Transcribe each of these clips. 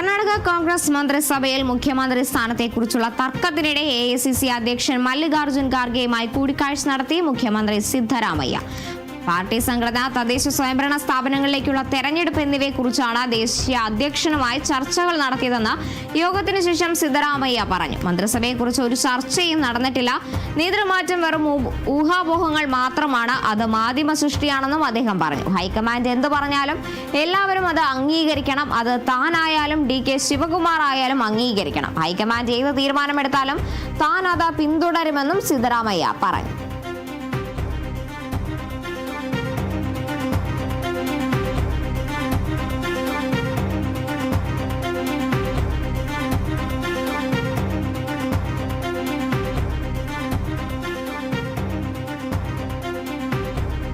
കർണാടക കോൺഗ്രസ് മന്ത്രിസഭയിൽ മുഖ്യമന്ത്രി സ്ഥാനത്തെക്കുറിച്ചുള്ള തർക്കത്തിനിടെ എ ഐ സി സി അധ്യക്ഷൻ മല്ലികാർജുൻ ഖാർഗെയുമായി കൂടിക്കാഴ്ച നടത്തി മുഖ്യമന്ത്രി സിദ്ധരാമയ്യ. പാർട്ടി സംഘടന തദ്ദേശ സ്വയംഭരണ സ്ഥാപനങ്ങളിലേക്കുള്ള തെരഞ്ഞെടുപ്പ് എന്നിവയെക്കുറിച്ചാണ് ദേശീയ അധ്യക്ഷനുമായി ചർച്ചകൾ നടത്തിയതെന്ന് യോഗത്തിന് ശേഷം സിദ്ധരാമയ്യ പറഞ്ഞു. മന്ത്രിസഭയെക്കുറിച്ച് ഒരു ചർച്ചയും നടന്നിട്ടില്ല. നേതൃമാറ്റം വെറും ഊഹാപോഹങ്ങൾ മാത്രമാണ്. അത് മാധ്യമ സൃഷ്ടിയാണെന്നും അദ്ദേഹം പറഞ്ഞു. ഹൈക്കമാൻഡ് എന്ത് പറഞ്ഞാലും എല്ലാവരും അത് അംഗീകരിക്കണം. അത് താനായാലും ഡി കെ ശിവകുമാർ ആയാലും അംഗീകരിക്കണം. ഹൈക്കമാൻഡ് ഏത് തീരുമാനമെടുത്താലും താൻ അത് പിന്തുടരുമെന്നും സിദ്ധരാമയ്യ പറഞ്ഞു.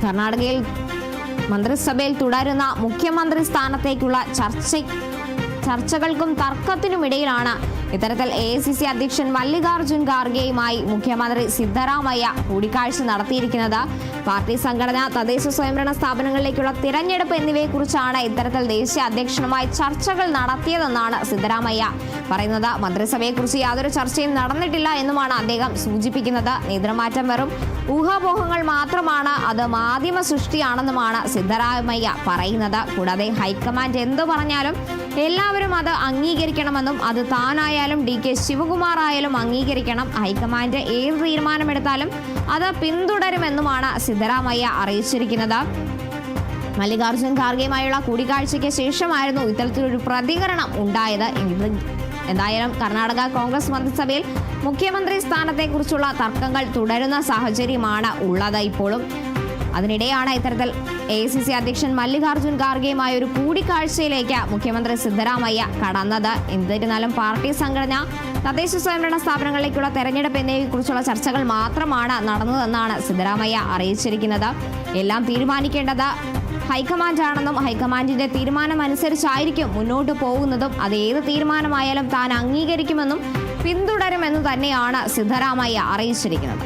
കർണാടകയിൽ മന്ത്രിസഭയിൽ തുടരുന്ന മുഖ്യമന്ത്രി സ്ഥാനത്തേക്കുള്ള ചർച്ച ചർച്ചകൾക്കും തർക്കത്തിനുമിടയിലാണ് ഇത്തരത്തിൽ എ ഐ സി സി അധ്യക്ഷൻ മല്ലികാർജുൻ ഖാർഗെയുമായി മുഖ്യമന്ത്രി സിദ്ധരാമയ്യ കൂടിക്കാഴ്ച നടത്തിയിരിക്കുന്നത്. പാർട്ടി സംഘടന തദ്ദേശ സ്വയംഭരണ സ്ഥാപനങ്ങളിലേക്കുള്ള തിരഞ്ഞെടുപ്പ് എന്നിവയെക്കുറിച്ചാണ് ഇത്തരത്തിൽ ദേശീയ അധ്യക്ഷനുമായി ചർച്ചകൾ നടത്തിയതെന്നാണ് സിദ്ധരാമയ്യ പറയുന്നത്. മന്ത്രിസഭയെക്കുറിച്ച് യാതൊരു ചർച്ചയും നടന്നിട്ടില്ല എന്നുമാണ് അദ്ദേഹം സൂചിപ്പിക്കുന്നത്. നേതൃമാറ്റം വെറും ഊഹാപോഹങ്ങൾ മാത്രമാണ് അത് മാധ്യമ സൃഷ്ടിയാണെന്നുമാണ് സിദ്ധരാമയ്യ പറയുന്നത്. കൂടാതെ ഹൈക്കമാൻഡ് എന്തു പറഞ്ഞാലും എല്ലാവരും അത് അംഗീകരിക്കണമെന്നും അത് താനായാലും ഡി കെ ശിവകുമാർ ആയാലും അംഗീകരിക്കണം. ഹൈക്കമാൻഡ് ഏത് തീരുമാനമെടുത്താലും അത് പിന്തുടരുമെന്നുമാണ് സിദ്ധരാമയ്യ അറിയിച്ചിരിക്കുന്നത്. മല്ലികാർജുൻ ഖാർഗെയുമായുള്ള കൂടിക്കാഴ്ചയ്ക്ക് ശേഷമായിരുന്നു ഇത്തരത്തിലൊരു പ്രതികരണം ഉണ്ടായത്. എന്തായാലും കർണാടക കോൺഗ്രസ് മന്ത്രിസഭയിൽ മുഖ്യമന്ത്രി സ്ഥാനത്തെക്കുറിച്ചുള്ള തർക്കങ്ങൾ തുടരുന്ന സാഹചര്യമാണ് ഉള്ളത്. ഇപ്പോഴും അതിനിടെയാണ് ഇത്തരത്തിൽ എ സി സി അധ്യക്ഷൻ മല്ലികാർജുൻ ഖാർഗെയുമായ ഒരു കൂടിക്കാഴ്ചയിലേക്ക് മുഖ്യമന്ത്രി സിദ്ധരാമയ്യ കടന്നത്. എന്നിരുന്നാലും പാർട്ടി സംഘടന തദ്ദേശ സ്വയംഭരണ സ്ഥാപനങ്ങളിലേക്കുള്ള തെരഞ്ഞെടുപ്പ് എന്നിവയെക്കുറിച്ചുള്ള ചർച്ചകൾ മാത്രമാണ് നടന്നതെന്നാണ് സിദ്ധരാമയ്യ അറിയിച്ചിരിക്കുന്നത്. എല്ലാം തീരുമാനിക്കേണ്ടത് ഹൈക്കമാൻഡാണെന്നും ഹൈക്കമാൻഡിന്റെ തീരുമാനം അനുസരിച്ചായിരിക്കും മുന്നോട്ട് പോകുന്നതും അത് ഏത് തീരുമാനമായാലും താൻ അംഗീകരിക്കുമെന്നും പിന്തുടരുമെന്നും തന്നെയാണ് സിദ്ധരാമയ്യ അറിയിച്ചിരിക്കുന്നത്.